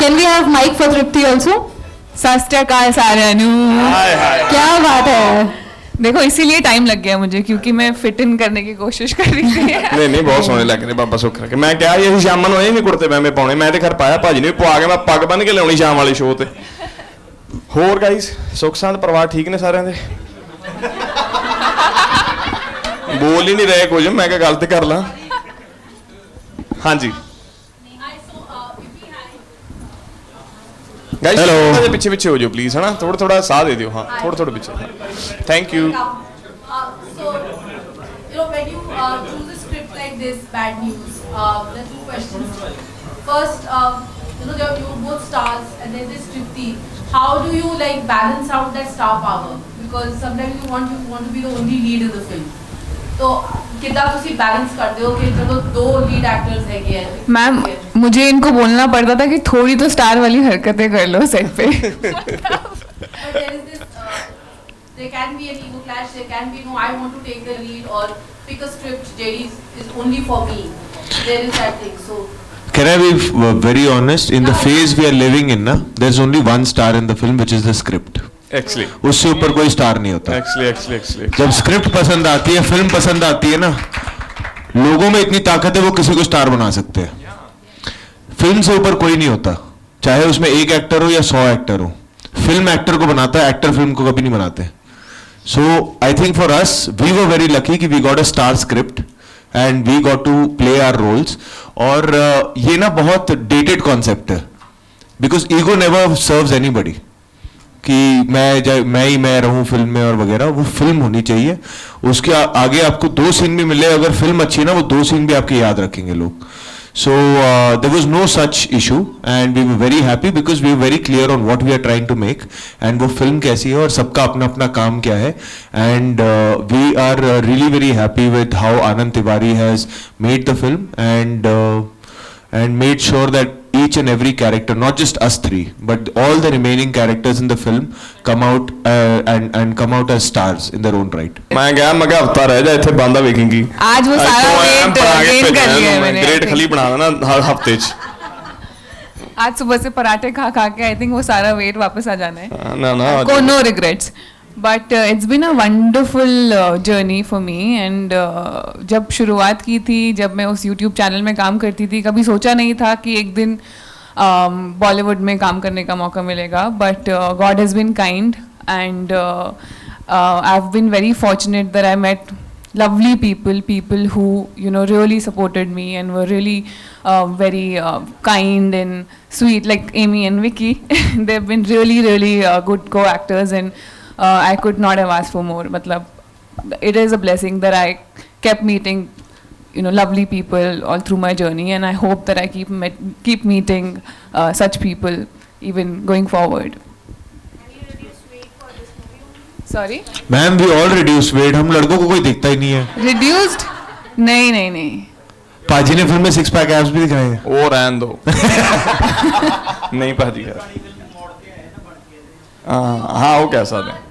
Can we have mic for Tripti also सास्ट्रकाल सारा नू क्या बात है देखो इसीलिए टाइम लग गया मुझे क्योंकि मैं फिट इन करने की कोशिश कर रही थी। नहीं नहीं बहुत ਸੋਹਣੇ ਲੱਗ ਰਹੇ ਬਾਬਾ ਸੁੱਖ ਰੱਖੇ ਮੈਂ ਕਿਹਾ ਇਹ ਸ਼ਾਮਾਂ ਨੂੰ ਇਹ ਨਹੀਂ ਕੁੜਤੇ ਪੈਵੇਂ ਪਾਉਣੇ ਮੈਂ ਤੇ ਘਰ ਪਾਇਆ ਭਾਜੀ ਨੇ ਪਵਾ ਕੇ ਮੈਂ ਪੱਗ ਬੰਨ ਕੇ ਲਾਉਣੀ ਸ਼ਾਮ ਵਾਲੇ ਸ਼ੋਅ ਤੇ ਹੋਰ ਗਾਇਸ ਸੁੱਖ ਸਾਂਦ ਪਰਿਵਾਰ ਠੀਕ ਨੇ ਸਾਰਿਆਂ ਦੇ? ਬੋਲ ਹੀ ਨਹੀਂ ਰਹੇ ਕੁਝ ਮੈਂ ਕਿਹਾ ਗੱਲ ਤੇ ਕਰ ਲਾਂ। ਹਾਂਜੀ। गाइस थोड़ा पीछे पीछे हो जाओ प्लीज है ना थोड़ा थोड़ा साथ दे दियो हाँ थोड़ा थोड़ा पीछे thank you uh, uh, this bad news. Uh, there are two questions. First, uh, you know, you're, you're both stars and then this Tripti. How do you like balance out that star power? Because sometimes you want you want to be the only lead in the film. So कितना ਤੁਸੀਂ balance करते हो कि चलो दो lead actors हैगे हैं ma'am मुझे इनको बोलना पड़ता था कि थोड़ी तो स्टार वाली हरकतें कर लो सेट पे But there is this, uh, there can be an ego clash. There can be no, I want to take the lead or pick a script. JD is, is only for me. There is that thing. So Can I be uh, very honest? In the phase we are living in, na, there's only one star in the film, which is the script. Actually उससे ऊपर कोई star नहीं होता। Actually actually actually जब script पसंद आती है film पसंद आती है ना लोगों में इतनी ताकत है वो किसी को स्टार बना सकते हैं। फ़िल्म से ऊपर कोई नहीं होता। चाहे उसमें एक एक्टर हो या सौ एक्टर हो फ़िल्म एक्टर को बनाता है एक्टर फ़िल्म को कभी नहीं बनाते। So I think for us we were very lucky कि we got a star script and we got to play our roles और uh, ये ना बहुत डेटेड कॉन्सेप्ट है। Because ego never serve anybody कि मैं मैं ही मैं रहूँ फ़िल्म में और वगैरह वो फ़िल्म होनी चाहिए। उसके आ, आगे आपको दो सीन भी मिले अगर फ़िल्म अच्छी ना वो दो सीन भी आपके याद रखेंगे लोग। So there was no such issue and we we very happy because we very clear on what we are trying to make and वो फ़िल्म कैसी है और सबका अपना अपना काम क्या है। And we are really very happy with how Anand Tiwari has made the film and and made sure that each and every character, not just us three, but all the remaining characters in the film come out uh, and and come out as stars in their own right. मैं गया मैं कहा हफ्ता रह जा इथे बांदा देखेंगी आज वो सारा वेट गेन कर लिया है मैंने ग्रेट खली बनाना ना हर हफ्ते आज सुबह से पराठे खा खा के आई थिंक वो सारा वेट वापस आ जाना है। ना ना को no but it's been a wonderful journey for me and uh, जब शुरुआत की थी जब मैं उस यूट्यूब चैनल में काम करती थी कभी सोचा नहीं था कि एक दिन बॉलीवुड में काम करने का मौका मिलेगा but God has been kind and I have been very fortunate that I met lovely people people who you know really supported me and were really uh, very uh, kind and sweet like amy and vicky they've been really really uh, good co-actors and uh, Uh, I could not have asked for more. Matlab, it is a blessing that I kept meeting you know lovely people all through my journey and i hope that i keep met, keep meeting uh, such people even going forward. Sorry ma'am we all reduce weight हम लड़कों को कोई दिखता ही नहीं है। Reduced नहीं नहीं नहीं. पाजी ने फिल्म में सिक्स पैक एब्स भी दिखाए हैं। ओ रहन दो। नहीं पाजी यार हां वो कैसा है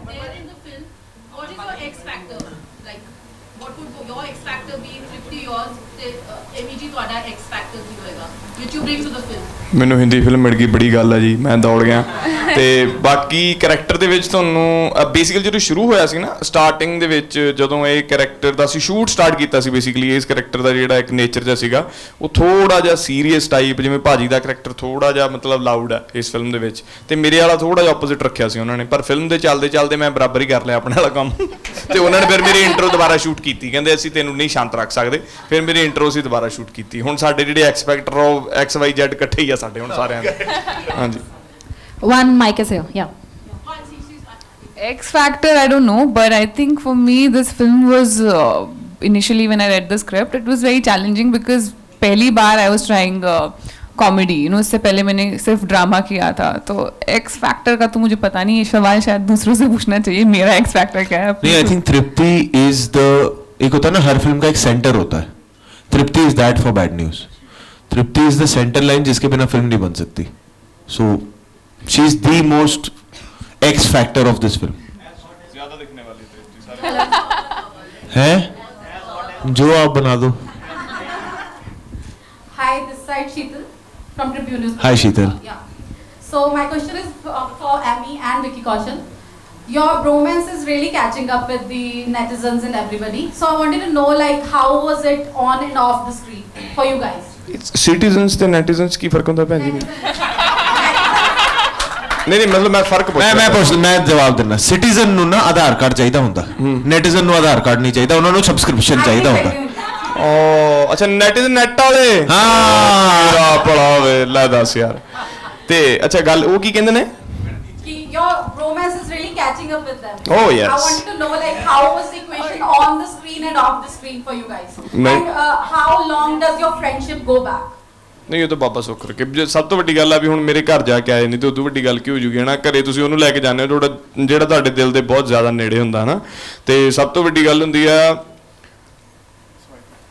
ਤੁਹਾਡਾ ਐਕਸ ਫੈਕਟਰ ਕੀ ਹੋਏਗਾ which you bring to the film ਮੈਨੂੰ ਹਿੰਦੀ ਫਿਲਮ ਮਿਲ ਗਈ, ਬੜੀ ਗੱਲ ਹੈ ਜੀ, ਮੈਂ ਦੌੜ ਗਿਆ। ਤੇ ਬਾਕੀ ਕੈਰੈਕਟਰ ਦੇ ਵਿੱਚ ਤੁਹਾਨੂੰ ਬੇਸਿਕਲੀ ਜਦੋਂ ਸ਼ੁਰੂ ਹੋਇਆ ਸੀ ਨਾ ਸਟਾਰਟਿੰਗ ਦੇ ਵਿੱਚ ਜਦੋਂ ਇਹ ਕੈਰੈਕਟਰ ਦਾ ਅਸੀਂ ਸ਼ੂਟ ਸਟਾਰਟ ਕੀਤਾ ਸੀ ਬੇਸਿਕਲੀ ਇਸ ਕੈਰੈਕਟਰ ਦਾ ਜਿਹੜਾ ਇੱਕ ਨੇਚਰ ਜਿਹਾ ਸੀਗਾ, ਉਹ ਥੋੜਾ ਜਿਹਾ ਸੀਰੀਅਸ ਟਾਈਪ ਜਿਵੇਂ ਭਾਜੀ ਦਾ ਕੈਰੈਕਟਰ ਥੋੜਾ ਜਿਹਾ ਮਤਲਬ ਲਾਊਡ ਹੈ ਇਸ ਫਿਲਮ ਦੇ ਵਿੱਚ। ਤੇ ਮੇਰੇ ਵਾਲਾ ਥੋੜਾ ਜਿਹਾ ਆਪੋਜ਼ਿਟ ਰੱਖਿਆ ਸੀ ਉਹਨਾਂ ਨੇ, ਪਰ ਫਿਲਮ ਦੇ ਚੱਲਦੇ ਚੱਲਦੇ ਮੈਂ ਬਰਾਬਰ ਹੀ ਕਰ ਲਿਆ ਆਪਣੇ ਵਾਲਾ ਕੰਮ। ਤੇ ਉਹਨਾਂ ਨੇ ਫਿਰ ਮੇਰੀ ਇੰਟਰੋ ਦੁਬਾਰਾ ਸ਼ੂਟ ਕੀਤੀ, ਕਹਿੰਦੇ ਅਸੀਂ ਤੈਨੂੰ ਨਹੀਂ ਸ਼ਾਂਤ ਰੱਖ ਸਕਦੇ, ਫਿਰ ਮੇਰੀ ਇੰਟਰੋ ਸੀ ਦੁਬਾਰਾ ਸ਼ੂਟ ਕੀਤੀ। ਹੁਣ ਸਾਡੇ ਜਿਹੜੇ ਐਕਸਪੈਕਟਰ ਉਹ ਐਕਸ ਵਾਈ ਜ਼ੈਡ ਇਕੱਠੇ ਹੀ ਆ ਸਾਡੇ ਹੁਣ ਸਾਰਿਆਂ ਦੇ ਹਾਂਜੀ One mic is here. Yeah. X Factor, I don't know, but I think for me, this film was uh, initially when I read the script, it was very challenging because पहली बार I was trying uh, comedy you know इससे पहले मैंने सिर्फ drama किया था तो x factor का तो मुझे पता नहीं ये सवाल शायद दूसरों से पूछना चाहिए मेरा एक्स फैक्टर क्या है नहीं I think Tripti is the एक होता है ना हर फिल्म का एक सेंटर होता है Tripti is that for bad news Tripti is the centre line जिसके बिना फिल्म नहीं बन सकती so she is the most X factor of this film है जो आप बना दो Hi, this side Sheetal from Tribune News. Hi, Sheetal. Yeah. So my question is uh, for Amy and Vicky Kaushal. Your bromance is really catching up with the netizens and everybody. So I wanted to know, like, how was it on and off the screen for you guys? Citizens ਤੇ netizens ਕੀ ਫ਼ਰਕ ਹੁੰਦਾ ਭੈਣ ਜੀ? ਨਹੀਂ ਨਹੀਂ ਮਤਲਬ ਮੈਂ ਫ਼ਰਕ ਪੁੱਛ ਮੈਂ ਮੈਂ। ਪੁੱਛ ਮੈਂ ਜਵਾਬ ਦਿੰਦਾ। ਸਿਟੀਜ਼ਨ ਨੂੰ ਨਾ ਆਧਾਰ ਕਾਰਡ ਚਾਹੀਦਾ ਹੁੰਦਾ। ਨੈਟੀਜ਼ਨ ਨੂੰ ਆਧਾਰ ਕਾਰਡ ਨਹੀਂ ਚਾਹੀਦਾ ਉਹਨਾਂ ਨੂੰ ਸਬਸਕ੍ਰਿਪਸ਼ਨ ਚਾਹੀਦਾ ਹੁੰਦਾ। ਓ ਅੱਛਾ ਨੈਟੀਜ਼ਨ ਨੈਟ ਵਾਲੇ। ਹਾਂ। ਮੇਰਾ ਭਲਾ ਵੇ ਲੈ ਦੱਸ ਯਾਰ। ਤੇ ਅੱਛਾ ਗੱਲ ਉਹ ਕੀ ਕਹਿੰਦੇ ਨੇ Ki- Your bromance is really catching up with them. Oh, yes. I wanted to know, like, how was the equation on the screen and off the screen for you guys? And uh, how long does your friendship go back? ਨਹੀਂ ਉਹ ਤਾਂ ਬਾਬਾ ਸੁੱਖ ਰੱਖੇ ਜੇ ਸਭ ਤੋਂ ਵੱਡੀ ਗੱਲ ਆ ਵੀ ਹੁਣ ਮੇਰੇ ਘਰ ਜਾ ਕੇ ਆਏ ਨਹੀਂ ਤੇ ਉਦੋਂ ਵੱਡੀ ਗੱਲ ਕੀ ਹੋ ਜੂਗੀ ਹਨਾ ਘਰੇ ਤੁਸੀਂ ਉਹਨੂੰ ਲੈ ਕੇ ਜਾਂਦੇ ਹੋ ਤੁਹਾਡਾ ਜਿਹੜਾ ਤੁਹਾਡੇ ਦਿਲ ਦੇ ਬਹੁਤ ਜ਼ਿਆਦਾ ਨੇੜੇ ਹੁੰਦਾ ਹਨਾ ਤੇ ਸਭ ਤੋਂ ਵੱਡੀ ਗੱਲ ਹੁੰਦੀ ਆ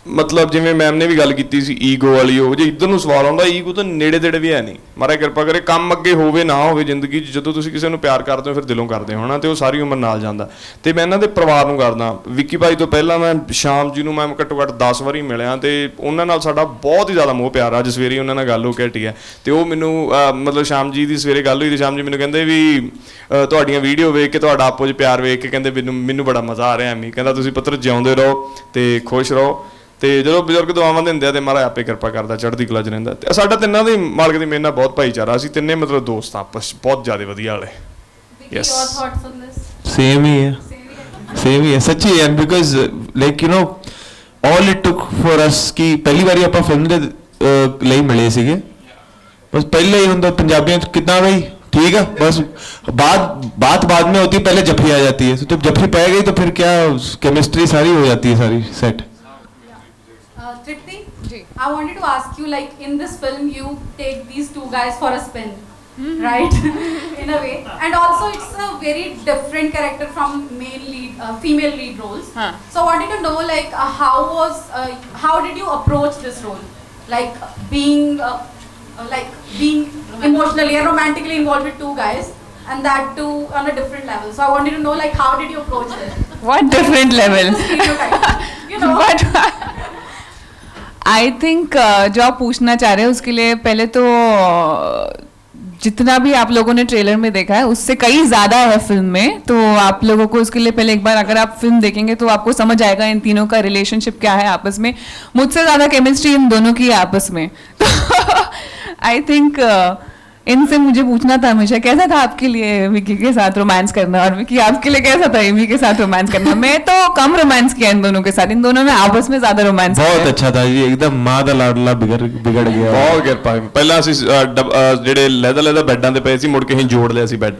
ਮਤਲਬ ਜਿਵੇਂ ਮੈਮ ਨੇ ਵੀ ਗੱਲ ਕੀਤੀ ਸੀ ਈਗੋ ਵਾਲੀ, ਉਹ ਜੇ ਇੱਧਰ ਨੂੰ ਸਵਾਲ ਆਉਂਦਾ ਈਗੋ ਤਾਂ ਨੇੜੇ ਤੇੜੇ ਵੀ ਹੈ ਨਹੀਂ। ਮਹਾਰਾਜ ਕਿਰਪਾ ਕਰੇ, ਕੰਮ ਅੱਗੇ ਹੋਵੇ ਨਾ ਹੋਵੇ ਜ਼ਿੰਦਗੀ 'ਚ, ਜਦੋਂ ਤੁਸੀਂ ਕਿਸੇ ਨੂੰ ਪਿਆਰ ਕਰਦੇ ਹੋ, ਫਿਰ ਦਿਲੋਂ ਕਰਦੇ ਹੋ, ਹਨਾ? ਤੇ ਉਹ ਸਾਰੀ ਉਮਰ ਨਾਲ ਜਾਂਦਾ। ਤੇ ਮੈਂ ਇਹਨਾਂ ਦੇ ਪਰਿਵਾਰ ਨੂੰ ਕਰਦਾ। ਵਿੱਕੀ ਭਾਈ ਤੋਂ ਪਹਿਲਾਂ ਮੈਂ ਸ਼ਾਮ ਜੀ ਨੂੰ ਮੈਂ ਘੱਟੋ ਘੱਟ 10 ਵਾਰੀ ਮਿਲਿਆ ਤੇ ਉਹਨਾਂ ਨਾਲ ਸਾਡਾ ਬਹੁਤ ਹੀ ਜ਼ਿਆਦਾ ਮੋਹ ਪਿਆਰ ਆ। ਅੱਜ ਸਵੇਰੇ ਹੀ ਉਹਨਾਂ ਨਾਲ ਗੱਲ ਹੋ ਕੇ ਹਟੀ ਹੈ। ਤੇ ਉਹ ਮੈਨੂੰ ਮਤਲਬ ਸ਼ਾਮ ਜੀ ਦੀ ਸਵੇਰੇ ਗੱਲ ਹੋਈ ਤੇ ਸ਼ਾਮ ਜੀ ਮੈਨੂੰ ਕਹਿੰਦੇ ਵੀ ਤੁਹਾਡੀਆਂ ਵੀਡੀਓ ਵੇਖ ਕੇ ਤੁਹਾਡਾ ਆਪੋ 'ਚ ਪਿਆਰ ਵੇਖ ਕੇ ਕਹਿੰਦੇ ਮੈਨੂੰ ਮੈਨੂੰ ਬੜਾ ਮਜ਼ਾ ਆ ਰਿਹਾ ਐਵੇਂ। ਕਹਿੰਦਾ, ਤੁਸੀਂ ਪੁੱਤਰ ਜਿਉਂਦੇ ਰਹੋ ਤੇ ਖੁਸ਼ ਰਹੋ। ਤੇ ਜਦੋਂ ਬਜ਼ੁਰਗ ਦੁਆਵਾਂ ਦਿੰਦੇ ਆ ਤੇ ਮਹਾਰਾਜ ਆਪੇ ਕਿਰਪਾ ਕਰਦਾ ਚੜ੍ਹਦੀ ਕਲਾ ਚ ਰਹਿੰਦਾ। ਤੇ ਸਾਡਾ ਤਿੰਨਾਂ ਦੇ ਮਾਲਕ ਦੀ ਮਿਹਰ ਨਾਲ ਬਹੁਤ ਭਾਈਚਾਰਾ ਅਸੀਂ ਤਿੰਨੇ ਮਤਲਬ ਦੋਸਤ ਆ ਆਪਸ 'ਚ, ਬਹੁਤ ਜ਼ਿਆਦਾ ਵਧੀਆ ਵਾਲੇ। Yes your thoughts on this? same here. Same here. ਸੱਚੀ ਯਾਰ because uh, like you know all it took for us ਕਿ ਪਹਿਲੀ ਵਾਰੀ ਆਪਾਂ ਫਿਲਮ ਦੇ ਅਹ, ਲਈ ਮਿਲੇ ਸੀਗੇ ਬਸ ਪਹਿਲੇ ਹੀ ਹੁੰਦਾ ਪੰਜਾਬੀਆਂ ਚ ਕਿਦਾਂ ਬਈ ठीक है बस बात बात बाद में होती है पहले जफरी आ जाती है तो जब जफरी पड़ गई तो फिर क्या केमिस्ट्री सारी हो जाती है सारी set I wanted to ask you, like, in this film, you take these two guys for a spin, right? in a way, and also it's a very different character from male lead, uh, female lead roles. Huh. So I wanted to know, like, uh, how was, uh, how did you approach this role, like being, uh, uh, like being emotionally and romantically involved with two guys, and that too on a different level. So I wanted to know, like, how did you approach it? what different level you know. But I think uh, जो आप पूछना चाह रहे हैं उसके लिए पहले तो uh, जितना भी आप लोगों ने ट्रेलर में देखा है उससे कई ज़्यादा है फ़िल्म में तो आप लोगों को उसके लिए पहले एक बार अगर आप फ़िल्म देखेंगे तो आपको समझ आएगा इन तीनों का रिलेशनशिप क्या है आपस में। मुझसे ज़्यादा केमिस्ट्री इन दोनों की है आपस में। आई थिंक इनसे मुझे पूछना था हमेशा कैसा था आपके लिए विकी के साथ रोमांस करना और विकी आपके लिए कैसा था एमी के साथ रोमांस करना मैं तो कम रोमांस किया इन दोनों के साथ इन दोनों ने आपस में ज्यादा रोमांस बहुत अच्छा था जी एकदम माँ ਦਾ ਲਾਡਲਾ ਬਿਗੜ ਬਿਗੜ ਗਿਆ ਬਹੁਤ ਕਿਰਪਾ ਹੈ। ਪਹਿਲਾਂ ਅਸੀਂ ਅਹ, ਡੱਬ- ਅਹ, ਜਿਹੜੇ ਲੈਦਰ ਲੈਦਰ ਬੈੱਡਾਂ ਤੇ ਪਏ ਸੀ ਮੁੜ ਕੇ ਅਸੀਂ ਜੋੜ ਲਿਆ ਸੀ ਬੈੱਡ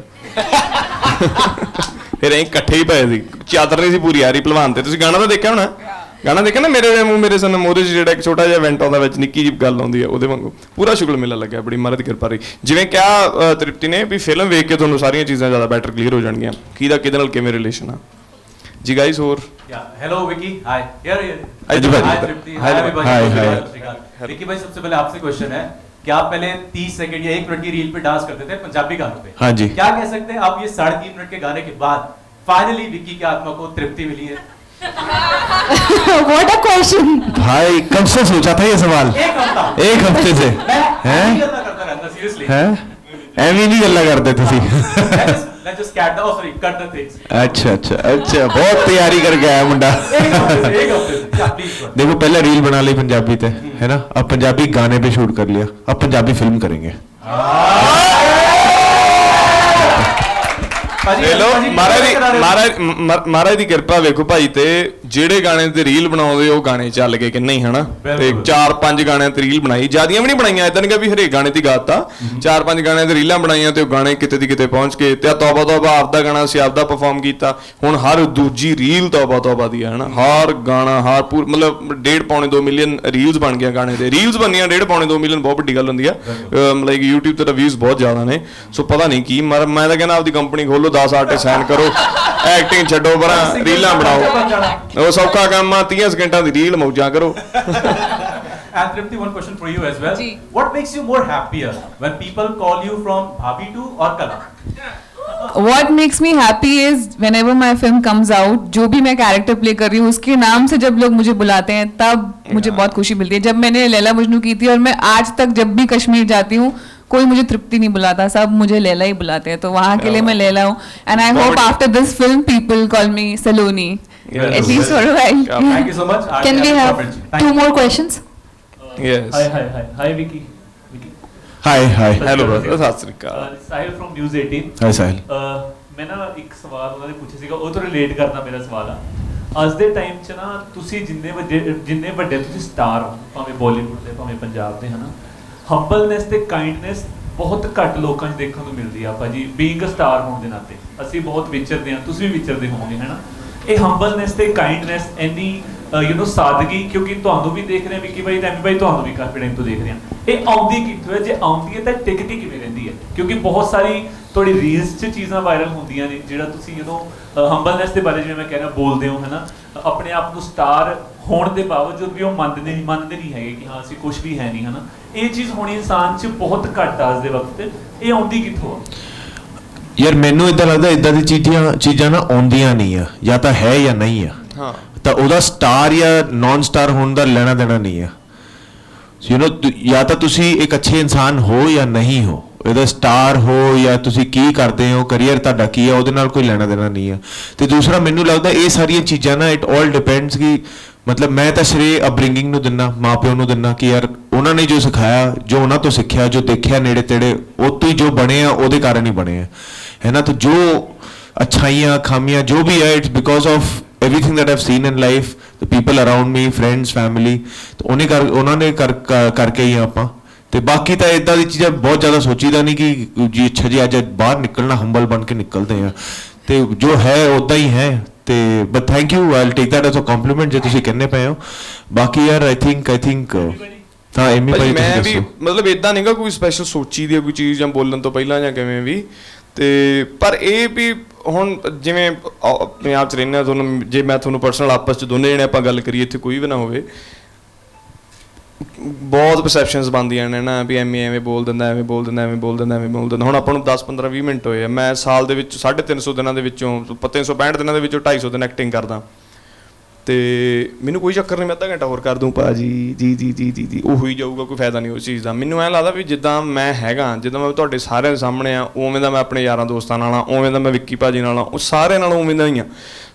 ਫਿਰ ਅਸੀਂ ਇਕੱਠੇ ਹੀ ਪਏ ਸੀ ਚਾਦਰ ਨਹੀਂ ਸੀ ਪੂਰੀ ਆ ਰਹੀ ਭਲਵਾਨ ਤੇ ਤੁਸੀਂ ਗਾਣਾ ਤਾਂ ਦੇਖਿਆ ਹੋਣਾ ਗਾਣਾ ਦੇਖਿਆ ਨਾ ਮੇਰੇ ਮੂੰਹ ਮੇਰੇ ਸਨਮ ਉਹਦੇ 'ਚ ਜਿਹੜਾ ਇੱਕ ਛੋਟਾ ਜਿਹਾ ਇਵੈਂਟ ਆਉਂਦਾ ਵਿੱਚ ਨਿੱਕੀ ਜਿਹੀ ਗੱਲ ਆਉਂਦੀ ਹੈ ਉਹਦੇ ਵਾਂਗੂ ਪੂਰਾ ਸ਼ੁਗਲ ਮੇਲਾ ਲੱਗਿਆ ਬੜੀ ਮਹਾਰਾਜ ਦੀ ਕਿਰਪਾ ਰਹੀ ਜਿਵੇਂ ਕਿਹਾ ਅਹ, ਤ੍ਰਿਪਤੀ ਨੇ ਵੀ ਫਿਲਮ ਵੇਖ ਕੇ ਤੁਹਾਨੂੰ ਸਾਰੀਆਂ ਚੀਜ਼ਾਂ ਜ਼ਿਆਦਾ ਬੈਟਰ ਕਲੀਅਰ ਹੋ ਜਾਣਗੀਆਂ ਕਿਹਦਾ ਕਿਹਦੇ ਨਾਲ ਕਿਵੇਂ ਰਿਲੇਸ਼ਨ ਆ ਜੀ ਗਾਇਸ ਹੋਰ Yeah. Hello, Vicky. Hi. Here, here. Hi, Jibhai. Hi, Tripti. Hi, Hi, everybody. Hi, hi. Hi. Vicky भाई सबसे पहले आपसे क्वेश्चन है कि आप पहले 30 सेकंड या 1 मिनट की रील पे डांस करते थे पंजाबी गानों पे हाँ जी। क्या कह सकते हैं आप ये साढ़े तीन मिनट के गाने के बाद फाइनली विक्की की आत्मा को तृप्ति मिली है व्हाट अ क्वेश्चन भाई कब से सोचा था ये सवाल? एक हफ़्ते। से। हैं? एम ही? भी गल्ला करते थे अच्छा अच्छा अच्छा बहुत तैयारी करके आया मुंडा। देखो पहले रील बना ली पंजाबी थे है ना? अब पंजाबी गाने पे शूट कर लिया। अब पंजाबी फ़िल्म करेंगे। ਭਾਜੀ, ਲੈ ਮਹਾਰਾਜ ਦੀ। ਮਹਾਰਾਜ ਮ- ਮਹਾਰਾਜ ਦੀ ਕਿਰਪਾ ਵੇਖੋ ਭਾਈ ਤੇ ਜਿਹੜੇ ਗਾਣੇ ਤੇ ਰੀਲ ਬਣਾਉਂਦੇ ਉਹ ਗਾਣੇ ਚੱਲ ਗਏ ਕਿ ਨਹੀਂ ਹਨਾ? ਤੇ ਬਿਲਕੁਲ। ਚਾਰ ਪੰਜ ਗਾਣਿਆਂ ਤੇ ਰੀਲ ਬਣਾਈ। ਜਿਆਦੀਆਂ ਵੀ ਨਹੀਂ ਬਣਾਈਆਂ ਇਦਾਂ ਨਹੀਂ ਕਿ ਵੀ ਹਰੇਕ ਗਾਣੇ ਤੇ। ਗਾਤਾ ਚਾਰ ਪੰਜ ਗਾਣਿਆਂ ਤੇ ਰੀਲਾਂ ਬਣਾਈਆਂ ਤੇ ਉਹ ਗਾਣੇ ਕਿਤੇ ਦੀ ਕਿਤੇ ਪਹੁੰਚ ਗਏ ਤੇ ਆ ਤੌਬਾ ਤੌਬਾ ਆਪਦਾ ਗਾਣਾ ਸੀ ਆਪਦਾ ਪਰਫਾਰਮ ਕੀਤਾ। ਹੁਣ ਹਰ ਦੂਜੀ ਰੀਲ ਤੌਬਾ ਤੌਬਾ ਦੀ ਹੈ ਹਨਾ? ਹਰ ਗਾਣਾ ਹਰ ਪੂਰ ਮਤਲਬ ਡੇਢ ਪੌਣੇ 2 ਮਿਲੀਅਨ ਰੀਲਸ ਬਣ ਗਈਆਂ ਗਾਣੇ ਦੇ। ਰੀਲਸ ਬਣੀਆਂ ਡੇਢ ਪੌਣੇ 2 ਮਿਲੀਅਨ ਬਹੁਤ ਵੱਡੀ ਗੱਲ ਹੁੰਦੀ ਆ ਲਾਈਕ YouTube ਤੇ ਤਾਂ ਵਿਊਜ਼ ਬਹੁਤ ਜ਼ਿਆਦਾ ਨੇ। ਸੋ ਪਤਾ ਨਹੀਂ ਕੀ ਮਰ ਮੈਂ ਤਾਂ ਕਹਿੰਦਾ ਆਪਦੀ ਕੰਪਨੀ ਖੋਲੋ 10 ਆਰਟਿਸਟ ਸਾਈਨ ਕਰੋ ਐਕਟਿੰਗ ਛੱਡੋ ਪਰਾਂ ਰੀਲਾਂ ਬਣਾਓ ਉਹ ਸੌਖਾ ਕੰਮ ਆ 30 ਸਕਿੰਟਾਂ ਦੀ ਰੀਲ ਮੌਜਾਂ ਕਰੋ And Tripti, one question for you as well. Ji. What makes you more happier when people call you from Bhabhi to or Kala? What makes me happy is whenever my film comes out, जो भी मैं character play कर रही हूँ उसके नाम से जब लोग मुझे बुलाते हैं तब मुझे बहुत खुशी मिलती है जब मैंने लैला मजनू की थी और मैं आज तक जब भी कश्मीर जाती हूँ कोई मुझे तृप्ति नहीं बुलाता सब मुझे लैला ही बुलाते हैं तो वहाँ के लिए मैं लैला हूँ and I hope after this film people call me Saloni Yes. at least for a while Yeah. Thank you so much. Can we have Thank two you. more questions? Yes Hi, hi, hi. Hi, Vicky. Vicky. Hi hi hello brother Sat Sri Akal Uh, Sahil from News 18. Hi Sahil Uh, ਮੈਂ ਨਾ ਇੱਕ ਸਵਾਲ ਉਹਨਾਂ ਨੇ ਪੁੱਛਿਆ ਸੀਗਾ ਉਹ ਤੋਂ ਰਿਲੇਟ ਕਰਦਾ ਮੇਰਾ ਸਵਾਲ ਆ ਅੱਜ ਦੇ ਟਾਈਮ 'ਚ ਨਾ ਤੁਸੀਂ ਜਿੰਨੇ ਵੱਡੇ ਜਿੰਨੇ ਵੱਡੇ ਤੁਸੀਂ ਸਟਾਰ ਹੋ ਭਾਵੇਂ ਬਾਲੀਵੁੱਡ ਦੇ ਭਾਵੇਂ ਪੰਜਾਬ ਦੇ ਹਨਾ ਹੰਬਲਨੈਸ ਤੇ ਕਾਈਂਡਨੈਸ ਬਹੁਤ ਘੱਟ ਲੋਕਾਂ 'ਚ ਦੇਖਣ ਨੂੰ ਮਿਲਦੀ ਆ ਭਾਜੀ ਬੀਇੰਗ ਅ ਸਟਾਰ ਹੋਣ ਦੇ ਨਾਤੇ ਅਸੀਂ ਬਹੁਤ ਵਿਚਰਦੇ ਆ ਤੁਸੀਂ ਵੀ ਵਿਚਰਦੇ ਹੋਵੋਗੇ ਹਨਾ ਇਹ ਹੰਬਲਨੈਸ ਤੇ ਕਾਈਂਡਨੈਸ ਇੰਨੀ ਯੂ نو ਸਾਦਗੀ ਕਿਉਂਕਿ ਤੁਹਾਨੂੰ ਵੀ ਦੇਖ ਰਹੇ ਆ ਵਿੱਕੀ ਭਾਈ ਤੇ ਐਮੀ ਭਾਈ ਤੁਹਾਨੂੰ ਵੀ ਕਾਫੀ ਟਾਈਮ ਤੋਂ ਦੇਖ ਰਹੇ ਆ ਇਹ ਆਉਂਦੀ ਕਿੱਥੋਂ ਹੈ ਜੇ ਆਉਂਦੀ ਹੈ ਤਾਂ ਟਿਕ ਕੇ ਕਿਵੇਂ ਰਹਿੰਦੀ ਹੈ ਕਿਉਂਕਿ ਬਹੁਤ ਸਾਰੀ ਤੁਹਾਡੀ ਰੀਲਸ 'ਚ ਚੀਜ਼ਾਂ ਵਾਇਰਲ ਹੁੰਦੀਆਂ ਨੇ ਜਿਹੜਾ ਤੁਸੀਂ ਯੂ نو ਹੰਬਲਨੈਸ ਦੇ ਬਾਰੇ ਜਿਵੇਂ ਮੈਂ ਕਹਿ ਰਿਹਾ ਬੋਲਦੇ ਹੋ ਹਨਾ ਆਪਣੇ ਆਪ ਨੂੰ ਸਟਾਰ ਹੋਣ ਦੇ ਬਾਵਜੂਦ ਵੀ ਉਹ ਮੰਨਦੇ ਨਹੀਂ ਮੰਨਦੇ ਨਹੀਂ ਹੈਗੇ ਕਿ ਹਾਂ ਅਸੀਂ ਕੁਝ ਵੀ ਹੈ ਨਹੀਂ ਹਨਾ ਇਹ ਚੀਜ਼ ਹੋਣੀ ਇਨਸਾਨ 'ਚ ਬਹੁਤ ਘੱਟ ਆ ਅੱਜ ਦੇ ਵਕਤ ਇਹ ਆਉਂਦੀ ਕਿੱਥੋਂ ਆ? ਯਾਰ ਮੈਨੂੰ ਇਦਾਂ ਲੱਗਦਾ ਇਦਾਂ ਦੀ ਚੀਜ਼ਾਂ ਚੀਜ਼ਾਂ ਨਾ ਆਉਂਦੀਆਂ ਨਹੀਂ ਆ ਜਾਂ ਤਾਂ ਹੈ ਜਾਂ ਨਹੀਂ ਆ। ਹਾਂ। ਤਾਂ ਉਹਦਾ ਸਟਾਰ ਜਾਂ ਨਾਨ ਸਟਾਰ ਹੋਣ ਦਾ ਲੈਣਾ ਦੇਣਾ ਨਹੀਂ ਆ। ਯੂ نو ਜਾਂ ਤਾਂ ਤੁਸੀਂ ਇੱਕ ਅੱਛੇ ਇਨਸਾਨ ਹੋ ਜਾਂ ਨਹੀਂ ਹੋ। ਇਹਦਾ ਸਟਾਰ ਹੋ ਜਾਂ ਤੁਸੀਂ ਕੀ ਕਰਦੇ ਹੋ ਕੈਰੀਅਰ ਤੁਹਾਡਾ ਕੀ ਹੈ ਉਹਦੇ ਨਾਲ ਕੋਈ ਲੈਣਾ ਦੇਣਾ ਨਹੀਂ ਆ। ਤੇ ਦੂਸਰਾ ਮੈਨੂੰ ਲੱਗਦਾ ਇਹ ਸਾਰੀਆਂ ਚੀਜ਼ਾਂ ਨਾ ਇਟ ਆਲ ਡਿਪੈਂਡਸ ਕਿ ਮਤਲਬ ਮੈਂ ਤਾਂ ਸ਼੍ਰੇ ਅਪਬ੍ਰਿੰਗਿੰਗ ਨੂੰ ਦਿੰਨਾ ਮਾਪਿਓ ਨੂੰ ਦਿੰਨਾ ਕਿ ਯਾਰ ਉਹਨਾਂ ਨੇ ਜੋ ਸਿਖਾਇਆ ਜੋ ਉਹਨਾਂ ਤੋਂ ਸਿੱਖਿਆ ਜੋ ਦੇਖਿਆ ਨੇੜੇ ਤੇੜੇ ਉਹ ਤੋਂ ਹੀ ਜੋ ਬਣੇ ਆ ਉਹਦੇ ਕਾਰਨ ਹੀ ਬਣੇ ਆ। ਹੈ ਨਾ? ਤਾਂ ਜੋ ਅੱਛਾਈਆਂ ਖਾਮੀਆਂ ਜੋ ਵੀ ਹੈ it's because of everything that I've seen in life, the people around me, friends, family, ਤੇ ਉਹਨੇ ਕਰ ਉਹਨਾਂ ਨੇ ਕਰ ਕਰ- ਕਰਕੇ ਹੀ ਆ ਆਪਾਂ। ਤੇ ਬਾਕੀ ਤਾਂ ਇਦਾਂ ਦੀ ਚੀਜ਼ਾਂ ਬਹੁਤ ਜ਼ਿਆਦਾ ਸੋਚੀਦਾ ਨਹੀਂ ਕਿ ਜੀ ਅੱਛਾ ਜੀ ਅੱਜ ਬਾਹਰ ਨਿਕਲਣਾ ਹੰਬਲ ਬਣ ਕੇ ਨਿਕਲਦੇ ਆ। ਤੇ ਜੋ ਹੈ ਉਦਾਂ ਹੀ ਹੈ। ਤੇ but thank you I'll take that as a compliment ਜੇ ਤੁਸੀਂ ਕਹਿੰਦੇ ਪਏ ਹੋ। ਬਾਕੀ ਯਾਰ ਆਈ ਥਿੰਕ ਆਈ ਥਿੰਕ ਹਾਂ ਐਮੀ ਭਾਈ ਮੈਂ ਵੀ ਮਤਲਬ ਇਦਾਂ ਨਹੀਂਗਾ ਕੋਈ ਸਪੈਸ਼ਲ ਸੋਚੀ ਦੀ ਕੋਈ ਚੀਜ਼ ਜਾਂ ਬੋਲਣ ਤੋਂ ਪਹਿਲਾਂ ਜਾਂ ਕਿਵੇਂ ਵੀ। ਤੇ ਪਰ ਇਹ ਵੀ ਹੁਣ ਜਿਵੇਂ ਆਪ ਚ ਰਹਿੰਦੇ ਤੁਹਾਨੂੰ ਜੇ ਮੈਂ ਤੁਹਾਨੂੰ ਪਰਸਨਲ ਆਪਸ ਚ ਦੋਨੇ ਜਣੇ ਆਪਾਂ ਗੱਲ ਕਰੀਏ ਇੱਥੇ ਕੋਈ ਵੀ ਨਾ ਹੋਵੇ। ਬਹੁਤ ਪਰਸੈਪਸ਼ਨਸ ਬਣਦੀਆਂ ਨੇ ਨਾ ਵੀ ਐਵੇਂ ਐਵੇਂ ਬੋਲ ਦਿੰਦਾ, ਐਵੇਂ ਬੋਲ ਦਿੰਦਾ, ਐਵੇਂ ਬੋਲ ਦਿੰਦਾ, ਐਵੇਂ ਬੋਲ ਦਿੰਦਾ। ਹੁਣ ਆਪਾਂ ਨੂੰ 10 15 20 ਮਿੰਟ ਹੋਏ ਆ, ਮੈਂ ਸਾਲ ਦੇ ਵਿੱਚ 350 ਦਿਨਾਂ ਦੇ ਵਿੱਚੋਂ 365 ਦਿਨਾਂ ਦੇ ਵਿੱਚੋਂ 250 ਦਿਨ ਐਕਟਿੰਗ ਕਰਦਾ। ਤੇ ਮੈਨੂੰ ਕੋਈ ਚੱਕਰ ਨਹੀਂ, ਮੈਂ ਅੱਧਾ ਘੰਟਾ ਹੋਰ ਕਰ ਦੂੰ ਭਾਜੀ। ਜੀ ਜੀ ਜੀ ਜੀ ਜੀ। ਉਹ ਹੋਈ ਜਾਊਗਾ, ਕੋਈ ਫਾਇਦਾ ਨਹੀਂ ਉਸ ਚੀਜ਼ ਦਾ। ਮੈਨੂੰ ਐਂ ਲੱਗਦਾ ਵੀ ਜਿੱਦਾਂ ਮੈਂ ਹੈਗਾ, ਜਿੱਦਾਂ ਮੈਂ ਤੁਹਾਡੇ ਸਾਰਿਆਂ ਦੇ ਸਾਹਮਣੇ ਆ, ਉਵੇਂ ਦਾ ਮੈਂ ਆਪਣੇ ਯਾਰਾਂ ਦੋਸਤਾਂ ਨਾਲ ਆ, ਉਵੇਂ ਦਾ ਮੈਂ ਵਿੱਕੀ ਭਾਜੀ ਨਾਲ ਆ, ਉਹ ਸਾਰੇ ਨਾਲ ਉਵੇਂ ਦਾ ਹੀ ਆ।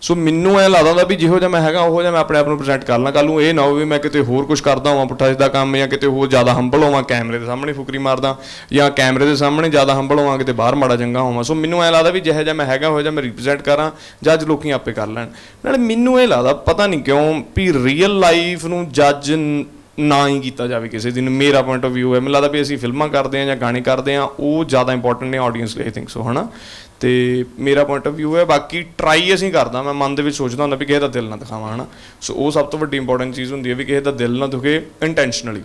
ਸੋ ਮੈਨੂੰ ਐਂ ਲੱਗਦਾ ਹੁੰਦਾ ਵੀ ਜਿਹੋ ਜਿਹਾ ਮੈਂ ਹੈਗਾ, ਉਹੋ ਜਿਹਾ ਮੈਂ ਆਪਣੇ ਆਪ ਨੂੰ ਪ੍ਰੈਜ਼ੈਂਟ ਕਰ ਲਾਂ। ਕੱਲ ਨੂੰ ਇਹ ਨਾ ਹੋਵੇ ਮੈਂ ਕਿਤੇ ਹੋਰ ਕੁਝ ਕਰਦਾ ਹਾਂ ਪੁੱਠਾ ਸਿੱਧਾ ਕੰਮ ਜਾਂ ਕਿਤੇ ਹੋਰ ਜ਼ਿਆਦਾ ਹੰਬਲ ਹੋਵਾਂ, ਕੈਮਰੇ ਦੇ ਸਾਹਮਣੇ ਫੁਕਰੀ ਮਾਰਦਾ ਜਾਂ ਕੈਮਰੇ ਦੇ ਸਾਹਮਣੇ ਜ਼ਿਆਦਾ ਹੰਬਲ ਹੋਵਾਂ, ਕਿਤੇ ਬਾਹਰ ਮਾੜਾ ਚੰਗਾ ਹੋਵਾਂ। ਸੋ ਮੈਨੂੰ ਐਂ ਲੱਗਦਾ ਵੀ ਜਿਹੋ ਜਿਹਾ ਮੈਂ ਹੈਗਾ, ਉਹੋ ਜਿਹਾ ਮੈਂ ਰਿਪਰੈਜ਼ੈਂਟ ਕਰਾਂ, ਜਾਂ ਜੱਜ ਲੋਕੀ ਆਪੇ ਕਰ ਲੈਣ। ਨਾਲੇ ਮੈਨੂੰ ਇਹ ਲੱਗਦਾ, ਪਤਾ ਨਹੀਂ ਕਿਉਂ ਵੀ ਰੀਅਲ ਲਾਈਫ ਨੂੰ ਜੱਜ ਨਾ ਹੀ ਕੀਤਾ ਜਾਵੇ ਕਿਸੇ ਦਿਨ। ਮੇਰਾ ਪੁਆਇੰਟ ਆਫ View ਹੈ। ਮੈਨੂੰ ਲੱਗਦਾ ਵੀ ਅਸੀਂ ਫਿਲਮਾਂ ਕਰਦੇ ਹਾਂ ਜਾਂ ਗਾਣੇ ਕਰਦੇ ਹਾਂ, ਉਹ ਜ਼ਿਆਦਾ ਇੰਪੋਰਟੈਂਟ ਨੇ ਆਡੀਅנס ਲਈ ਆਈ ਥਿੰਕ ਸੋ ਹਨਾ? ਤੇ ਮੇਰਾ ਪੁਆਇੰਟ ਆਫ View ਹੈ। ਬਾਕੀ ਟਰਾਈ ਅਸੀਂ ਕਰਦਾ। ਮੈਂ ਮਨ ਦੇ ਵਿੱਚ ਸੋਚਦਾ ਹੁੰਦਾ ਵੀ ਕਿਸੇ ਦਾ ਦਿਲ ਨਾ ਦਿਖਾਵਾਂ, ਹਨਾ? ਸੋ ਉਹ ਸਭ ਤੋਂ ਵੱਡੀ ਇੰਪੋਰਟੈਂਟ ਚੀਜ਼ ਹੁੰਦੀ ਹੈ ਵੀ ਕਿਸੇ ਦਾ ਦਿਲ ਨਾ ਦੁਖੇ ਇੰਟੈਂਸ਼ਨਲੀ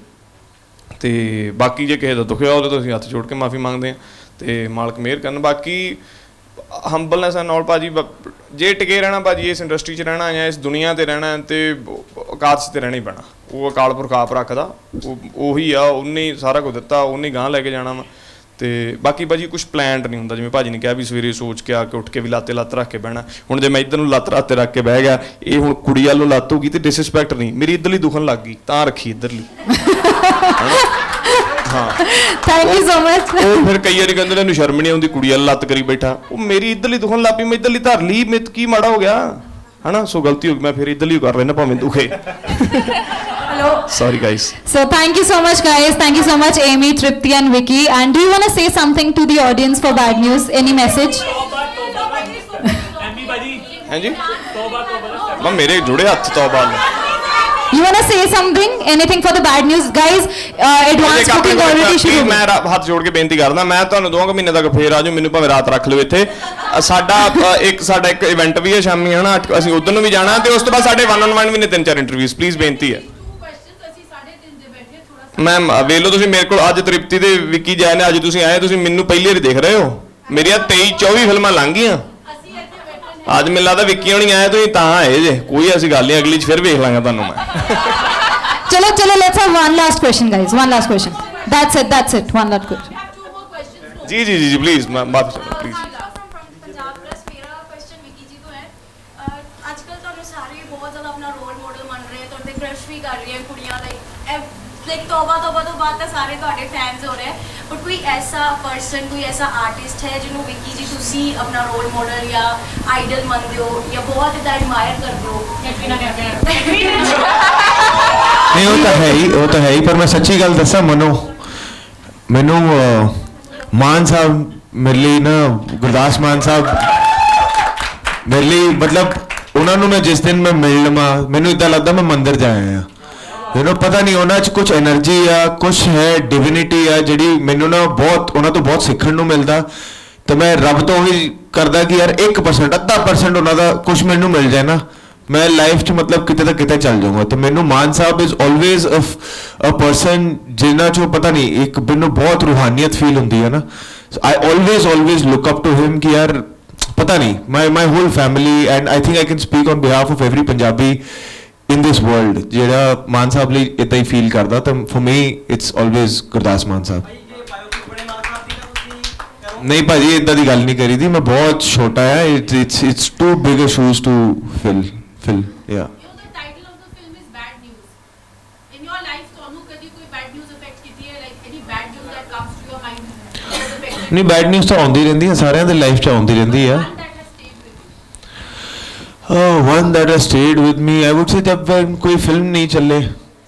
ਤੇ ਬਾਕੀ ਜੇ ਕਿਸੇ ਦਾ ਦੁਖਿਆ ਉਹਦੇ ਤੋਂ ਅਸੀਂ ਹੱਥ ਜੋੜ ਕੇ ਮਾਫੀ ਮੰਗਦੇ ਹਾਂ। ਤੇ ਮਾਲਕ ਮਿਹਰ ਕਰਨ। ਬਾਕੀ ਹੰਬਲਨੈਸ ਐਂਡ ਆਲ ਭਾਜੀ ਬ- ਜੇ ਟਿਕੇ ਰਹਿਣਾ ਭਾਜੀ, ਇਸ ਇੰਡਸਟਰੀ 'ਚ ਰਹਿਣਾ ਜਾਂ ਇਸ ਦੁਨੀਆ ਤੇ ਰਹਿਣਾ, ਤੇ ਔਕਾਤ 'ਚ ਤੇ ਰਹਿਣਾ ਹੀ ਪੈਣਾ। ਉਹ ਅਕਾਲ ਪੁਰਖ ਆਪ ਰੱਖਦਾ, ਉਹ, ਉਹੀ ਆ, ਉਹਨੇ ਸਾਰਾ ਕੁਝ ਦਿੱਤਾ, ਉਹਨੇ ਗਾਂ ਲੈ ਕੇ ਜਾਣਾ ਵਾ। ਤੇ ਬਾਕੀ ਭਾਜੀ ਕੁਝ ਪਲਾਨਡ ਨਹੀਂ ਹੁੰਦਾ, ਜਿਵੇਂ ਭਾਜੀ ਨੇ ਕਿਹਾ ਵੀ ਸਵੇਰੇ ਸੋਚ ਕੇ ਆ ਕੇ ਉੱਠ ਕੇ ਵੀ ਲਾਤੇ ਲੱਤ ਰੱਖ ਕੇ ਬਹਿਣਾ। ਹੁਣ ਜੇ ਮੈਂ ਇੱਧਰ ਨੂੰ ਲੱਤ ਰੱਖ ਤੇ ਰੱਖ ਕੇ ਬਹਿ ਗਿਆ, ਇਹ ਹੁਣ ਕੁੜੀ ਵੱਲੋਂ ਲੱਤ ਹੋਗੀ ਤੇ ਡਿਸਰਿਸਪੈਕਟ ਨਹੀਂ, ਮੇਰੀ ਇੱਧਰਲੀ ਦੁਖਣ ਲੱਗ ਗਈ, ਤਾਂ ਰੱਖੀ ਇੱਧਰਲੀ। Thank you so much. ਉਹ ਫਿਰ ਕਈ ਵਾਰੀ ਕਹਿੰਦੇ ਨੇ ਇਹਨੂੰ ਸ਼ਰਮ ਨਹੀਂ ਆਉਂਦੀ ਕੁੜੀ ਵਾਲਾ ਲੱਤ ਕਰੀ ਬੈਠਾ ਉਹ ਮੇਰੀ ਇੱਧਰਲੀ ਦੁਖਣ ਲੱਗ ਪਈ ਮੈਂ ਇੱਧਰਲੀ ਧਰ ਲਈ ਮੇਤ ਕੀ ਮਾੜਾ ਹੋ ਗਿਆ ਹਨਾ ਸੋ ਗਲਤੀ ਹੋ ਗਈ ਮੈਂ ਫਿਰ ਇੱਧਰਲੀ ਕਰ ਲੈਣਾ ਭਾਵੇਂ ਦੁਖੇ Hello. Sorry guys So thank you so much, guys. Thank you so much, Amy, Tripti, and Vicky. And do you want to say something to the audience for bad news? Any message? ਹਾਂਜੀ ਮੈਂ ਮੇਰੇ ਜੁੜੇ ਹੱਥ ਤੌਬਾ ਨੇ You wanna say something? Anything for the bad news, guys? Uh, ਆਪਣੇ booking already ਸ਼ੁਰੂ ਹੋ ਮੈਂ ਰਾ- ਹੱਥ ਜੋੜ ਕੇ ਬੇਨਤੀ ਕਰਦਾ ਮੈਂ ਤੁਹਾਨੂੰ ਦੋਵਾਂ ਕੁ ਮਹੀਨੇ ਤੱਕ ਫੇਰ ਆਜੋ ਮੈਨੂੰ ਭਾਵੇਂ ਰਾਤ ਰੱਖ ਲਿਓ ਇੱਥੇ। ਅ, ਸਾਡਾ ਅ, ਇੱਕ ਸਾਡਾ ਇੱਕ ਇਵੈਂਟ ਵੀ ਹੈ ਸ਼ਾਮੀ ਹਨਾ? ਅੱਠ- ਅਸੀਂ ਉਧਰ ਨੂੰ ਵੀ ਜਾਣਾ ਤੇ ਉਸ ਤੋਂ ਬਾਅਦ ਸਾਡੇ ਵਨ ਔਨ ਵਨ ਵੀ ਨੇ ਤਿੰਨ ਚਾਰ ਇੰਟਰਵਿਊਜ਼ ਪਲੀਜ਼ ਬੇਨਤੀ ਹੈ। Two questions ਅਸੀਂ 3:30 ਦੇ ਬੈਠੇ ਥੋੜਾ ਮੈਮ ਵੇਖ ਲਓ ਤੁਸੀਂ ਮੇਰੇ ਕੋਲ ਅੱਜ ਤ੍ਰਿਪਤੀ ਦੇ ਵਿੱਕੀ ਜੈ ਨੇ ਅੱਜ ਤੁਸੀਂ ਆਏ ਤੁਸੀਂ ਮੈਨੂੰ ਪਹਿਲੀ ਵਾਰੀ ਦੇਖ ਰਹੇ ਹੋ। ਮੇਰੀਆਂ 23 24 ਫਿਲਮਾਂ ਲੰਘ ਗਈਆਂ। ਅੱਜ ਮੈਨੂੰ ਲੱਗਦਾ ਵਿੱਕੀ ਹੋਣੀ ਆਏ ਤੁਸੀਂ ਤਾਂ ਆਏ ਜੇ ਕੋਈ ਐਸੀ ਗੱਲ ਨਹੀਂ ਅਗਲੀ ਚ ਫਿਰ ਵੇਖ ਲਾਂਗਾ ਤੁਹਾਨੂੰ ਮੈਂ last question, guys. One last question. That's it, that's it. One last question. I have two more questions ਜੀ ਜੀ ਜੀ ਪਲੀਜ਼ ਮੈਂ ਮਾਫੀ ਚਾਹੁੰਦਾ ਪਲੀਜ਼ ਪੰਜਾਬ ਪਲੱਸ ਮੇਰਾ ਕੁਐਸਚਨ ਵਿੱਕੀ ਜੀ ਤੋਂ ਹੈ ਅਹ ਅੱਜ ਕੱਲ ਤੁਹਾਨੂੰ ਸਾਰੇ ਬਹੁਤ ਜ਼ਿਆਦਾ ਆਪਣਾ ਰੋਲ ਮਾਡਲ ਮੰਨ ਰਹੇ ਆ ਤੁਹਾਡੇ ਕ੍ਰਸ਼ ਵੀ ਕਰ ਰਹੀਆਂ ਕੁੜੀਆਂ ਲਾਈਕ ਲਾਈਕ ਤੋਬਾ ਤੋਬਾ ਤੋਂ ਬਾਅਦ ਤਾਂ ਸਾਰੇ ਤੁਹਾਡੇ ਫੈਨਸ ਹੋ ਰਹੇ ਬਟ ਕੋਈ ਐਸਾ ਪਰਸਨ ਕੋਈ ਐਸਾ ਆਰਟਿਸਟ ਹੈ ਜਿਹਨੂੰ ਵਿੱਕੀ ਜੀ ਤੁਸੀਂ ਆਪਣਾ ਰੋਲ ਮਾਡਲ ਜਾਂ ਆਈਡਲ ਮੰਨਦੇ ਹੋ ਜਾਂ ਬਹੁਤ ਜ਼ਿਆਦਾ ਐਡਮਾਇਰ ਕਰਦੇ ਹੋ ਕੈਟਰੀਨਾ ਕੈਫੇ ਨਹੀਂ ਉਹ ਤਾਂ ਹੈ ਹੀ ਉਹ ਤਾਂ ਹੈ ਹੀ ਪਰ ਮੈਂ ਸੱਚੀ ਗੱਲ ਦੱਸਾਂ ਮਨੋ ਮੈਨੂੰ ਮਾਨ ਸਾਹਿਬ ਮੇਰੇ ਲਈ ਨਾ ਗੁਰਦਾਸ ਮਾਨ ਸਾਹਿਬ ਮੇਰੇ ਲਈ ਮਤਲਬ ਉਹਨਾਂ ਨੂੰ ਮੈਂ ਜਿਸ ਦਿਨ ਮੈਂ ਮਿਲ ਲਵਾਂ ਮੈਨੂੰ ਇਦਾਂ ਲੱਗਦਾ ਮੈਂ ਮੰਦਿਰ ਜਾ ਆਇਆ ਮੈਨੂੰ ਪਤਾ ਨਹੀਂ, ਉਹਨਾਂ 'ਚ ਕੁਝ એનર્ਜੀ ਆ ਕੁਝ ਹੈ ਡਿਵਿਨਿਟੀ ਆ ਜਿਹੜੀ ਮੈਨੂੰ ਨਾ ਬਹੁਤ, ਉਹਨਾਂ ਤੋਂ ਬਹੁਤ ਸਿੱਖਣ ਨੂੰ ਮਿਲਦਾ। ਤੇ ਮੈਂ ਰੱਬ ਤੋਂ ਵੀ ਕਰਦਾ ਕਿ ਯਾਰ 1% 10% ਉਹਨਾਂ ਦਾ ਕੁਝ ਮੈਨੂੰ ਮਿਲ ਜਾਏ ਨਾ। ਮੈਂ ਲਾਈਫ 'ਚ ਮਤਲਬ ਕਿਤੇ ਤਾਂ ਕਿਤੇ ਚੱਲ ਜਾਊਗਾ। ਤੇ ਮੈਨੂੰ Maan Sahib is always a person ਜਿਹਨਾਂ 'ਚੋਂ ਪਤਾ ਨਹੀਂ, ਇੱਕ ਮੈਨੂੰ ਬਹੁਤ ਰੂਹਾਨੀਅਤ ਫੀਲ ਹੁੰਦੀ ਹੈ ਨਾ। I always always look up to him ਕਿ ਯਾਰ ਪਤਾ ਨਹੀਂ my my whole family and I think I can speak on behalf of every Punjabi in this world ਜਿਹੜਾ ਮਾਨ ਸਾਹਿਬ ਲਈ ਇਦਾਂ ਹੀ ਫੀਲ ਕਰਦਾ ਤਾਂ for me it's always Gurdas Maan Sahib. ਨਹੀਂ ਭਾਜੀ ਇਦਾਂ ਦੀ ਗੱਲ ਨਹੀਂ ਕਰੀ ਦੀ ਮੈਂ ਬਹੁਤ ਛੋਟਾ ਆ it's it's too big shoes to fill fill ਯਾ You know the title of the film is Bad News. In your life, ਤੁਹਾਨੂੰ ਕਦੀ ਕੋਈ bad news affect ਕੀਤੀ ਹੈ like any bad news that comes to your mind has affected ਨਹੀਂ bad news ਤਾਂ ਆਉਂਦੀ ਰਹਿੰਦੀ ਹੈ ਸਾਰਿਆਂ ਦੇ ਲਾਈਫ 'ਚ ਆਉਂਦੀ ਰਹਿੰਦੀ ਆ one that has stayed with you. One that has stayed with me I would say ਜਦ ਕੋਈ ਫਿਲਮ ਨਹੀਂ ਚੱਲੇ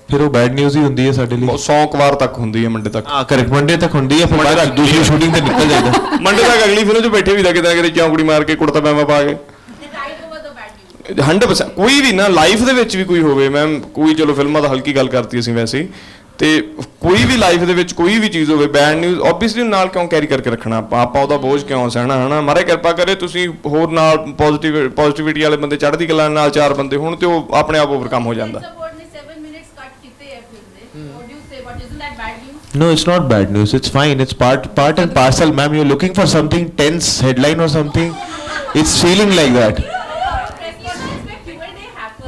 ਫਿਰ ਉਹ ਬੈਡ ਨਿਊਜ਼ ਹੀ ਹੁੰਦੀ ਹੈ ਸਾਡੇ ਲਈ 100 ਵਾਰ ਤੱਕ ਹੁੰਦੀ ਹੈ ਮੰਡੇ ਤੱਕ ਹਾਂ ਕਰੈਕਟ ਮੰਡੇ ਤੱਕ ਹੁੰਦੀ ਹੈ ਫਿਰ ਬਾਅਦ ਦੂਸਰੀ ਸ਼ੂਟਿੰਗ ਤੇ ਨਿਕਲ ਜਾਂਦਾ ਮੰਡੇ ਤੱਕ ਅਗਲੀ ਫਿਲਮ 'ਚ ਬੈਠੇ ਵੀ ਦਾ ਕਿਤੇ ਨਾ ਕਿਤੇ ਚੌਂਕੜੀ ਮਾਰ ਕੇ ਕੁੜਤਾ ਪੈਮਾ ਪਾ ਕੇ 100% ਕੋਈ ਵੀ ਨਾ ਲਾਈਫ ਦੇ ਵਿੱਚ ਵੀ ਕੋਈ ਹੋਵੇ ਮੈਮ ਕੋਈ ਚਲੋ ਫਿਲਮਾਂ ਦਾ ਹਲਕੀ ਗੱਲ ਕਰਤੀ ਅਸੀਂ ਵੈਸੇ ਤੇ ਕੋਈ ਵੀ ਲਾਈਫ ਦੇ ਵਿੱਚ ਕੋਈ ਵੀ ਚੀਜ਼ ਹੋਵੇ ਬੈਡ ਨਿਊਜ਼ ਆਬਵੀਅਸਲੀ ਨਾਲ ਕਿਉਂ ਕੈਰੀ ਕਰਕੇ ਰੱਖਣਾ ਆਪਾਂ ਆਪਾਂ ਉਹਦਾ ਬੋਝ ਕਿਉਂ ਸਹਿਣਾ ਹਨਾ ਮਾਰੇ ਕਿਰਪਾ ਕਰੇ ਤੁਸੀਂ ਹੋਰ ਨਾਲ ਪੋਜ਼ਿਟਿਵ ਪੋਜ਼ਿਟਿਵਿਟੀ ਵਾਲੇ ਬੰਦੇ ਚੜ੍ਹਦੀ ਕਲਾ ਨਾਲ ਚਾਰ ਬੰਦੇ ਹੁਣ ਤੇ ਉਹ ਆਪਣੇ ਆਪ ਓਵਰਕਮ ਹੋ ਜਾਂਦਾ Sensor board ਨੇ 7 minutes cut ਕੀਤੇ ਹੈ film ਦੇ. What do you say? But isn't that bad news? No, it's not bad news. It's fine. It's part part and parcel, ma'am. You're looking for something tense headline or something. It's feeling like that.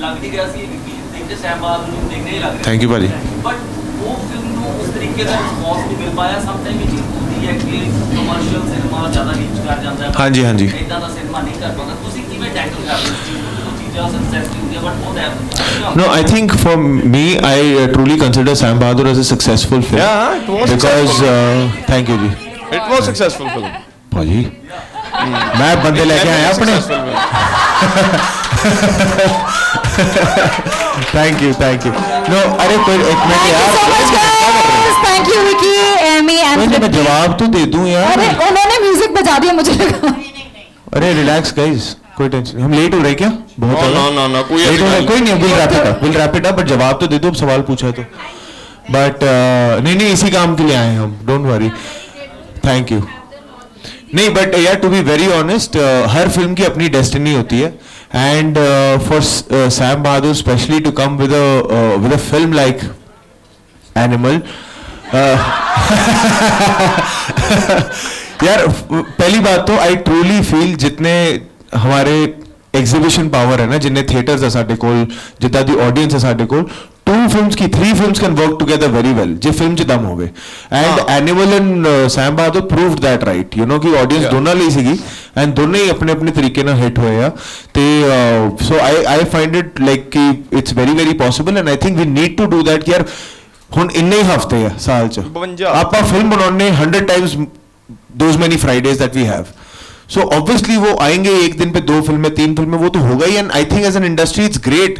ਲੱਗ ਨਹੀਂ ਰਿਹਾ ਸੀ ਦੇਖਦੇ ਸੈਮ ਬਾਦ ਨੂੰ ਦੇਖਦੇ ਹੀ ਲੱਗ ਰਿਹਾ ਥੈਂਕ ਯੂ ਭਾਜੀ। ਬਟ ਉਹ ਫਿਲਮ ਨੂੰ ਉਸ ਤਰੀਕੇ ਦਾ ਰਿਸਪੌਂਸ ਨਹੀਂ ਮਿਲ ਪਾਇਆ। ਸਮ ਟਾਈਮ ਵਿੱਚ ਹੁੰਦੀ ਹੈ ਕਿ ਕਮਰਸ਼ੀਅਲ ਸਿਨੇਮਾ ਜ਼ਿਆਦਾ ਰੀਚ ਕਰ ਜਾਂਦਾ ਹੈ। ਹਾਂਜੀ ਹਾਂਜੀ। ਇਦਾਂ ਦਾ ਸਿਨੇਮਾ ਨਹੀਂ ਕਰ ਪਾਉਂਦਾ। ਤੁਸੀਂ ਕਿਵੇਂ ਟੈਕਲ ਕਰਦੇ ਹੋ No, I think for me, I uh, truly consider Sam Bahadur as a successful film. Yeah, it was because uh, thank you, ji. It was successful film. ਭਾਜੀ ਮੈਂ ਬੰਦੇ ਲੈ ਕੇ ਆਇਆ ਆਪਣੇ thank you thank you no अरे कोई एक मिनट यार Vicky, Emmy, and कोई नहीं, मैं. जवाब तो दे दूँ यार। अरे उन्होंने म्यूज़िक बजा दिया मुझे लगा। अरे रिलैक्स गाइस कोई टेंशन हम लेट हो रहे क्या? बहुत हो no, no, no, कोई लेट हो रहे कोई नहीं we'll wrap it up we'll wrap it up but जवाब तो दे दो अब सवाल पूछा है तो। बट नहीं नहीं इसी काम के लिए आए हैं हम डोंट वरी थैंक यू नहीं बट यार टू बी वेरी ऑनेस्ट हर फ़िल्म की अपनी डेस्टिनी होती है। and uh, for uh, Sam Bahadur especially to come with a uh, with a film like Animal. Uh, यार पहली बात तो आई ट्रूली फील जितने हमारे एग्जीबिशन पावर है ना जिन्ने थिएटर्स है साडे कोल जिदा दी ऑडियंस है साडे कोल टू फिल्म्स की three films can work together very well J film च दम होवे and Animal and Sam Bahadur proved that right you know कि ऑडियंस दोनों ਲਈ ਸੀਗੀ ਐਂਡ ਦੋਨੇ ਹੀ ਆਪਣੇ ਆਪਣੇ ਤਰੀਕੇ ਨਾਲ ਹਿੱਟ ਹੋਏ ਆ ਤੇ so I I find it like ਕਿ it's very very possible and I think we need to do that ਕਿ ਯਾਰ ਹੁਣ ਇੰਨੇ ਹੀ ਹਫਤੇ ਆ ਸਾਲ ਚ 52 ਆਪਾਂ ਫਿਲਮ बनाने 100 times those many Fridays that we have so obviously वो आएंगे एक दिन पे दो फिल्में तीन फिल्में वो तो होगा ही and I think as an industry it's great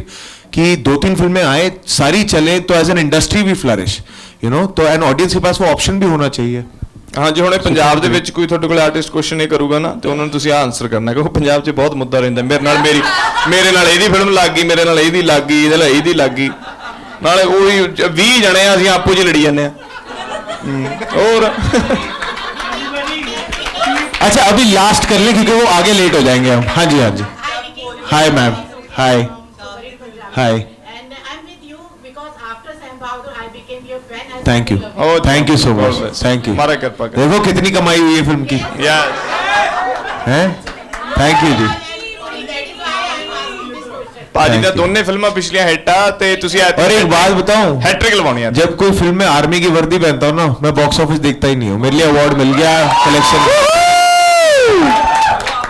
कि दो तीन फिल्में आए सारी चले तो एज एन इंडस्ट्री भी फ्लरिश यू नो तो एन ऑडियंस के पास वो ऑप्शन भी होना चाहिए ਹਾਂ ਜੇ ਹੁਣ ਇਹ ਪੰਜਾਬ ਦੇ ਵਿੱਚ ਕੋਈ ਤੁਹਾਡੇ ਕੋਲ ਆਰਟਿਸਟ ਕੁਐਸਚਨ ਇਹ ਕਰੂਗਾ ਨਾ ਤੇ ਉਹਨਾਂ ਨੂੰ ਤੁਸੀਂ ਆਨਸਰ ਕਰਨਾ ਕਿਉਂਕਿ ਪੰਜਾਬ 'ਚ ਬਹੁਤ ਮੁੱਦਾ ਰਹਿੰਦਾ ਮੇਰੇ ਨਾਲ ਮੇਰੀ ਮੇਰੇ ਨਾਲ ਇਹਦੀ ਫਿਲਮ ਲੱਗ ਗਈ ਮੇਰੇ ਨਾਲ ਇਹਦੀ ਲੱਗ ਗਈ ਇਹਦੇ ਨਾਲ ਇਹਦੀ ਲੱਗ ਗਈ ਨਾਲੇ ਉਹੀ 20 ਜਣੇ ਆ ਅਸੀਂ ਆਪੋ 'ਚ ਲੜੀ ਜਾਂਦੇ ਆ ਹਮ, ਹੋਰ अच्छा अभी लास्ट कर लें क्योंकि वो आगे लेट हो जाएंगे हम हाँ जी हाँ जी hi ma'am hi hi Thank you started loving thank you so much thank you ਮਾਰਾ ਕਿਰਪਾ ਕਰ देखो कितनी कमाई हुई है फिल्म की ਯਸ हैं thank you ji you. That is why I'm asking this question. ਭਾਜੀ Thank ਦੀਆਂ you. ਦੋਨੇ ਫਿਲਮਾਂ ਪਿਛਲੀਆਂ ਹਿੱਟ ਆ ਤੇ ਤੁਸੀਂ और एक बात बताऊं हैट्रिक ਲਵਾਉਣੀ ਆ जब कोई फिल्म में आर्मी की वर्दी पहनता हूँ ना मैं बॉक्स ऑफिस देखता ही नहीं हूँ मेरे लिए अवार्ड मिल गया कलेक्शन